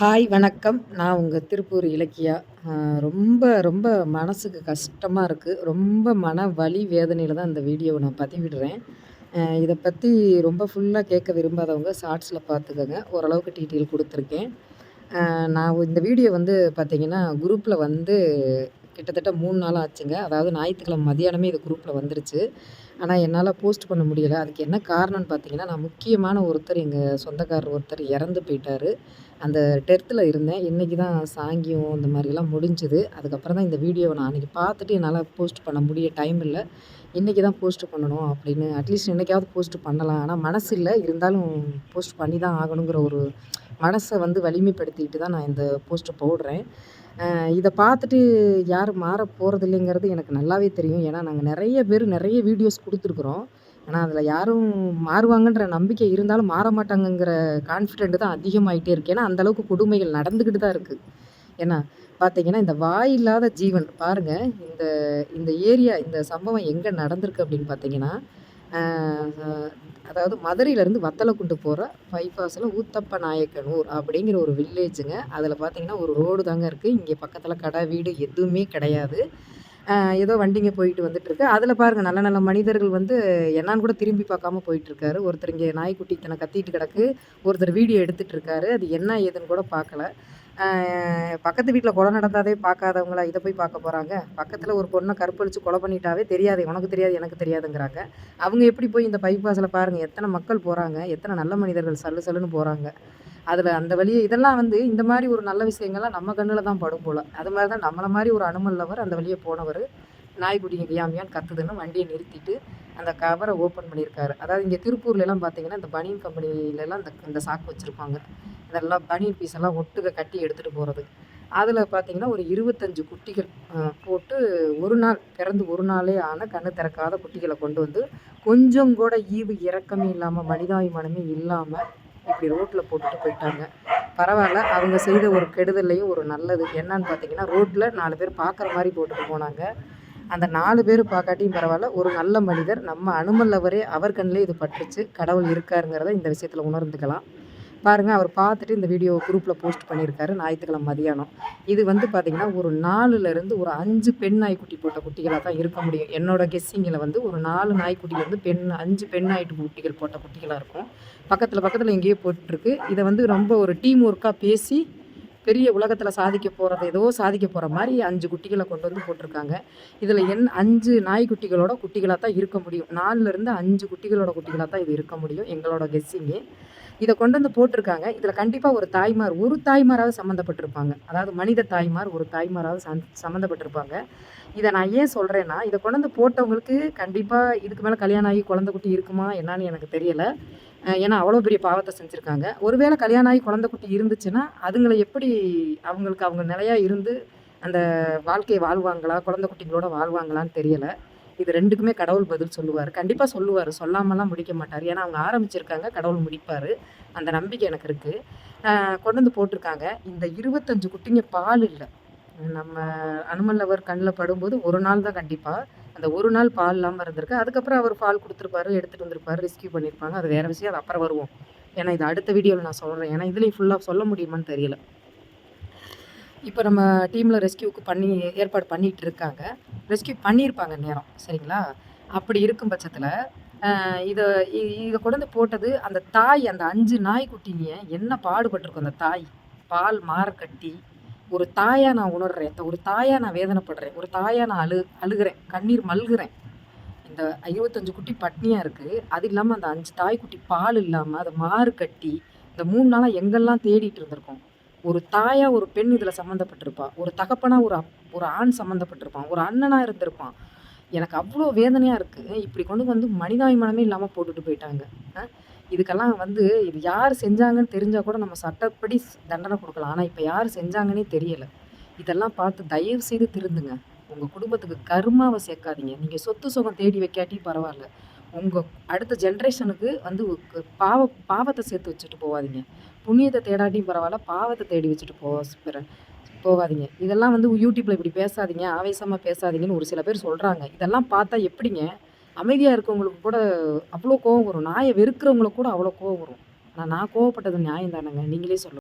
Hi வணக்கம். நான் உங்கள் திருப்பூர் இலக்கியா. ரொம்ப ரொம்ப மனசுக்கு கஷ்டமாக இருக்குது ரொம்ப மன வலி வேதனையில் தான் இந்த வீடியோவை நான் பதிவிடுறேன். இதை பற்றி ரொம்ப ஃபுல்லாக கேட்க விரும்பாதவங்க ஷார்ட்ஸில் பார்த்துக்கோங்க. ஓரளவுக்கு டீட்டெயில் கொடுத்துருக்கேன். நான் இந்த வீடியோ வந்து பார்த்திங்கன்னா குரூப்பில் வந்து கிட்டத்தட்ட மூணு நாள் ஆச்சுங்க. அதாவது ஞாயிற்றுக்கிழமை மதியானமே இது குரூப்பில் வந்துருச்சு. ஆனால் என்னால் போஸ்ட் பண்ண முடியலை. அதுக்கு என்ன காரணம்னு பார்த்தீங்கன்னா நான் முக்கியமான ஒருத்தர் எங்கள் சொந்தக்காரர் ஒருத்தர் இறந்து போயிட்டார். அந்த டெத்தில் இருந்தேன். இன்றைக்கி தான் சாங்கியம் இந்த மாதிரிலாம் முடிஞ்சுது. அதுக்கப்புறம் தான் இந்த வீடியோவை நான் அன்றைக்கி பார்த்துட்டு என்னால் போஸ்ட் பண்ண முடிய டைம் இல்லை. இன்றைக்கி தான் போஸ்ட் பண்ணணும் அப்படின்னு அட்லீஸ்ட் இன்றைக்காவது போஸ்ட் பண்ணலாம். ஆனால் மனசு இல்லை இருந்தாலும் போஸ்ட் பண்ணி தான் ஆகணுங்கிற ஒரு மனசை வந்து வலிமைப்படுத்திட்டு தான் நான் இந்த போஸ்ட்டை போடுறேன். இதை பார்த்துட்டு யாரும் மாற போகிறதில்லைங்கிறது எனக்கு நல்லாவே தெரியும். ஏன்னா நாங்கள் நிறைய பேர் நிறைய வீடியோஸ் கொடுத்துருக்குறோம். ஆனால் அதில் யாரும் மாறுவாங்கன்ற நம்பிக்கை இருந்தாலும் மாற மாட்டாங்கங்கிற கான்ஃபிடென்ட் தான் அதிகமாகிட்டே இருக்குது ஏன்னா அந்தளவுக்கு கொடுமைகள் நடந்துக்கிட்டு தான் இருக்குது ஏன்னா பார்த்தீங்கன்னா இந்த வாய் இல்லாத ஜீவன் பாருங்கள் இந்த இந்த ஏரியா இந்த சம்பவம் எங்கே நடந்திருக்கு அப்படின்னு பார்த்தீங்கன்னா அதாவது மதுரையிலேருந்து வத்தலக்குண்டு போகிற பைபாஸில் ஊத்தப்ப நாயக்கனூர் அப்படிங்கிற ஒரு வில்லேஜுங்க. அதில் பார்த்தீங்கன்னா ஒரு ரோடு தாங்க இருக்குது இங்கே பக்கத்தில் கடை வீடு எதுவுமே கிடையாது. ஏதோ வண்டிங்க போயிட்டு வந்துட்டுருக்கு. அதில் பாருங்கள் நல்ல நல்ல மனிதர்கள் வந்து என்னான்னு கூட திரும்பி பார்க்காம போயிட்டுருக்காரு. ஒருத்தர் இங்கே நாய்க்குட்டி தன்னை கத்திட்டு கிடக்கு ஒருத்தர் வீடியோ எடுத்துகிட்டு இருக்காரு அது என்ன ஏதுன்னு கூட பார்க்கல. பக்கத்து வீட்டில் கொலை நடந்தாதே பார்க்காதவங்களா இதை போய் பார்க்க போகிறாங்க பக்கத்தில் ஒரு பொண்ணை கற்பழித்து கொலை பண்ணிட்டாவே தெரியாது உனக்கு தெரியாது எனக்கு தெரியாதுங்கிறாங்க. அவங்க எப்படி போய் இந்த பைபாஸில் பாருங்கள் எத்தனை மக்கள் போகிறாங்க எத்தனை நல்ல மனிதர்கள் சல்லு சல்லுன்னு போகிறாங்க அதில் அந்த வழியை இதெல்லாம் வந்து இந்த மாதிரி ஒரு நல்ல விஷயங்கள்லாம் நம்ம கண்ணில் தான் படும் போல். அது மாதிரி தான் நம்மளை மாதிரி ஒரு அனுமல்லவர் அந்த வழியை போனவர். நாய்க்குட்டிங்க கியாமியான்னு கத்துதுன்னு வண்டியை நிறுத்திட்டு அந்த கவரை ஓப்பன் பண்ணியிருக்காரு. அதாவது இங்கே திருப்பூர்லலாம் பார்த்தீங்கன்னா இந்த பனியன் கம்பெனிலலாம் இந்த இந்த சாக்கு வச்சுருப்பாங்க. இதெல்லாம் பனியன் பீஸ் எல்லாம் ஒட்டுக்க கட்டி எடுத்துகிட்டு போகிறது அதில் பார்த்தீங்கன்னா ஒரு இருபத்தஞ்சு குட்டிகள் போட்டு ஒரு நாள் பிறந்து ஒரு நாளே ஆன கண்ணு திறக்காத குட்டிகளை கொண்டு வந்து கொஞ்சம் கூட ஈவு இறக்கமே இல்லாமல் மனிதாபிமானமே இல்லாமல் இப்படி ரோட்டில் போட்டுட்டு போயிட்டாங்க. பரவாயில்ல அவங்க செய்த ஒரு கெடுதல்லையும் ஒரு நல்லது. என்னன்னு பார்த்தீங்கன்னா ரோட்டில் நாலு பேர் பார்க்குற மாதிரி போட்டுட்டு போனாங்க. அந்த நாலு பேர் பார்க்காட்டியும் பரவாயில்ல ஒரு நல்ல மனிதர். நம்ம அனுமல்லவரே அவர் கண்ணிலே இது பட்டுருச்சு. கடவுள் இருக்காருங்கிறத இந்த விஷயத்தில் உணர்ந்துக்கலாம். பாருங்கள் அவர் பார்த்துட்டு இந்த வீடியோ குரூப்பில் போஸ்ட் பண்ணியிருக்காரு. ஞாயிற்றுக்கிழமை மதியானம். இது வந்து பார்த்திங்கன்னா ஒரு நாலுலேருந்து ஒரு அஞ்சு பெண் நாய்க்குட்டி போட்ட குட்டிகளாக தான் இருக்க முடியும். என்னோட கெஸ்ஸிங்கில் வந்து ஒரு நாலு நாய்க்குட்டிலேருந்து பெண் அஞ்சு பெண் நாய்ட்டு குட்டிகள் போட்ட குட்டிகளாக இருக்கும். பக்கத்தில் பக்கத்தில் எங்கேயோ போட்டுருக்கு. இதை வந்து ரொம்ப ஒரு டீம் ஒர்க்காக பேசி பெரிய உலகத்தில் சாதிக்க போகிறது ஏதோ சாதிக்க போகிற மாதிரி அஞ்சு குட்டிகளை கொண்டு வந்து போட்டிருக்காங்க. இதில் என் அஞ்சு நாய்க்குட்டிகளோட குட்டிகளாக தான் இருக்க முடியும். நாலுலேருந்து அஞ்சு குட்டிகளோட குட்டிகளாக தான் இது இருக்க முடியும் எங்களோட கெஸ்ஸிங்கு இதை கொண்டு வந்து போட்டிருக்காங்க. இதில் கண்டிப்பாக ஒரு தாய்மார் ஒரு தாய்மாராவது சம்மந்தப்பட்டிருப்பாங்க. அதாவது மனித தாய்மார் ஒரு தாய்மாராவது சந் சம்மந்தப்பட்டிருப்பாங்க. இதை நான் ஏன் சொல்கிறேன்னா இதை கொண்டு வந்து போட்டவங்களுக்கு கண்டிப்பாக இதுக்கு மேலே கல்யாணம் ஆகி குழந்தை குட்டி இருக்குமா என்னான்னு எனக்கு தெரியலை. ஏன்னா அவ்வளோ பெரிய பாவத்தை செஞ்சுருக்காங்க. ஒருவேளை கல்யாணம் ஆகி குழந்தை குட்டி இருந்துச்சுன்னா அதுங்களை எப்படி அவங்களுக்கு அவங்க நிலையாக இருந்து அந்த வாழ்க்கையை வாழ்வாங்களா குழந்தை குட்டிங்களோட வாழ்வாங்களான்னு தெரியலை. இது ரெண்டுக்குமே கடவுள் பதில் சொல்லுவார். கண்டிப்பாக சொல்லுவார். சொல்லாமலாம் முடிக்க மாட்டார். ஏன்னா அவங்க ஆரம்பிச்சிருக்காங்க கடவுள் முடிப்பார். அந்த நம்பிக்கை எனக்கு இருக்குது கொண்டு வந்து போட்டிருக்காங்க. இந்த இருபத்தஞ்சு குட்டிங்க பால் இல்லை. நம்ம அனுமல்லவர் கண்ணில் படும்போது ஒரு நாள் தான் கண்டிப்பாக அந்த ஒரு நாள் பால் இல்லாமல் இருந்திருக்கு. அதுக்கப்புறம் அவர் பால் கொடுத்துருப்பாரு எடுத்துகிட்டு வந்திருப்பாரு ரெஸ்கியூ பண்ணியிருப்பாங்க அது வேறு விஷயம். அது அப்புறம் வருவோம். ஏன்னா இது அடுத்த வீடியோவில் நான் சொல்கிறேன் ஏன்னா இதுலேயும் ஃபுல்லாக சொல்ல முடியுமான்னு தெரியல. இப்போ நம்ம டீமில் ரெஸ்கியூக்கு பண்ணி ஏற்பாடு பண்ணிகிட்டு இருக்காங்க. ரெஸ்கியூ பண்ணியிருப்பாங்க நேரம். சரிங்களா? அப்படி இருக்கும் பட்சத்தில் இதை இதை கொண்டு வந்து போட்டது அந்த தாய் அந்த அஞ்சு நாய்க்குட்டிங்க என்ன பாடுபட்டிருக்கும் அந்த தாய்? பால் மாற கட்டி ஒரு தாயாக நான் உணர்கிறேன் ஒரு தாயாக நான் வேதனைப்படுறேன். ஒரு தாயாக நான் அழு அழுகிறேன். கண்ணீர் மல்கிறேன். இந்த இருபத்தஞ்சு குட்டி பட்னியாக இருக்குது அது இல்லாமல் அந்த அஞ்சு தாய் குட்டி பால் இல்லாமல் அதை மாறு கட்டி இந்த மூணு நாளாக எங்கெல்லாம் தேடிட்டு இருந்திருக்கோம். ஒரு தாயாக ஒரு பெண் இதில் சம்மந்தப்பட்டிருப்பா ஒரு தகப்பனாக ஒரு ஒரு ஆண் சம்மந்தப்பட்டிருப்பான் ஒரு அண்ணனாக இருந்திருப்பான். எனக்கு அவ்வளோ வேதனையாக இருக்குது இப்படி கொண்டு வந்து மனிதாபிமானமே இல்லாமல் போட்டுட்டு போயிட்டாங்க. இதுக்கெல்லாம் வந்து இது யார் செஞ்சாங்கன்னு தெரிஞ்சால் கூட நம்ம சட்டப்படி தண்டனை கொடுக்கலாம். ஆனால் இப்போ யார் செஞ்சாங்கன்னே தெரியலை. இதெல்லாம் பார்த்து தயவு செய்து திருந்துங்க. உங்கள் குடும்பத்துக்கு கருமாவை சேர்க்காதீங்க. நீங்கள் சொத்து சுகம் தேடி வைக்காட்டி பரவாயில்ல. உங்கள் அடுத்த ஜென்ரேஷனுக்கு வந்து பாவ பாவத்தை சேர்த்து வச்சுட்டு போகாதீங்க புண்ணியத்தை தேடாட்டியும் பரவாயில்ல. பாவத்தை தேடி வச்சுட்டு போ போகாதீங்க. இதெல்லாம் வந்து யூடியூப்பில் இப்படி பேசாதீங்க. ஆவேசமாக பேசாதீங்கன்னு ஒரு சில பேர் சொல்கிறாங்க இதெல்லாம் பார்த்தா எப்படிங்க? அமைதியாக இருக்கவங்களுக்கு கூட அவ்வளோ கோவம் வரும். நாயை வெறுக்கிறவங்களுக்கு கூட அவ்வளோ கோவம் வரும். ஆனால் நான் கோவப்பட்டது நியாயம் தானேங்க. நீங்களே சொல்லுங்கள்